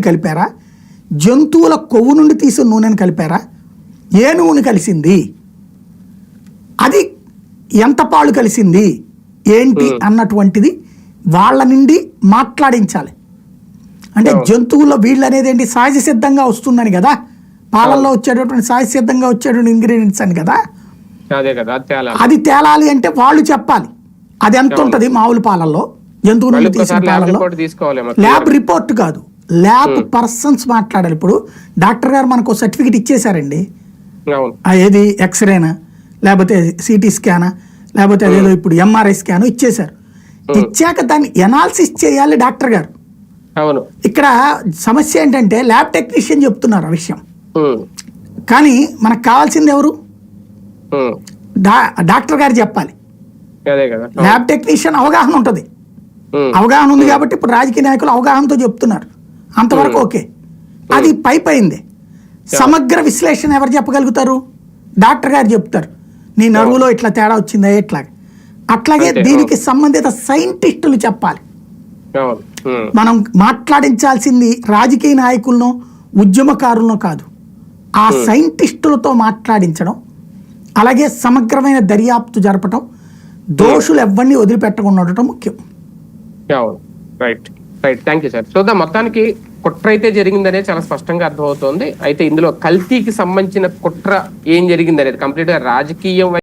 నూనెని కలిపారా? జంతువుల కొవ్వు నుండి తీసిన నూనెని కలిపారా? ఏ నూనె కలిసింది? అది ఎంత పాలు కలిసింది? ఏంటి అన్నటువంటిది వాళ్ళ నుండి మాట్లాడించాలి. అంటే జంతువుల్లో వీళ్ళు అనేది ఏంటి? సహజ సిద్ధంగా వస్తుందని కదా? పాలల్లో వచ్చేటటువంటి సహజ సిద్ధంగా వచ్చేటువంటి ఇంగ్రీడియంట్స్ అని కదా? అదే తేలాలి. అంటే వాళ్ళు చెప్పాలి. అది ఎంత ఉంటుంది మామూలు పాలల్లో? జంతువు మళ్ళీ నుండి తీసిన పాలల్లో? ల్యాబ్ రిపోర్ట్ కాదు. ల్యాబ్ పర్సన్స్ మాట్లాడాలి. ఇప్పుడు డాక్టర్ గారు మనకు సర్టిఫికెట్ ఇచ్చేశారండి. ఏది? ఎక్స్రేనా? లేకపోతే సిటీ స్కానా? లేకపోతే అదేదో ఇప్పుడు ఎంఆర్ఐ స్కాన్ ఇచ్చేశారు. ఇచ్చాక దాన్ని ఎనాలిసిస్ చేయాలి డాక్టర్ గారు. అవును. ఇక్కడ సమస్య ఏంటంటే ల్యాబ్ టెక్నీషియన్ చెప్తున్నారు ఆ విషయం. కానీ మనకు కావాల్సింది ఎవరు? డాక్టర్ గారు చెప్పాలి. ల్యాబ్ టెక్నీషియన్ అవగాహన ఉంటుంది. అవగాహన ఉంది కాబట్టి ఇప్పుడు రాజకీయ నాయకులు అవగాహనతో చెప్తున్నారు. అంతవరకు ఓకే. అది పైపోయింది సమగ్ర విశ్లేషణ ఎవరు చెప్పగలుగుతారు? డాక్టర్ గారు చెప్తారు. నీ నరువులో ఇట్లా తేడా వచ్చిందా ఎట్లా అట్లాగే దీనికి సంబంధిత సైంటిస్టులు చెప్పాలి. ఉమ్, మనం మాట్లాడించాల్సింది రాజకీయ నాయకులను ఉద్యమకారులను కాదు. ఆ సైంటిస్టులతో మాట్లాడించడం అలాగే సమగ్రమైన దర్యాప్తు జరపటం దోషులు ఎవరిని వదిలిపెట్టకుండా ఉండటం ముఖ్యం. Right right thank you sir చూద్దాం మొత్తానికి కుట్ర అయితే జరిగిందనే చాలా స్పష్టంగా అర్థమవుతోంది. అయితే ఇందులో కల్తీకి సంబంధించిన కుట్ర ఏం జరిగిందనేది? కంప్లీట్గా రాజకీయం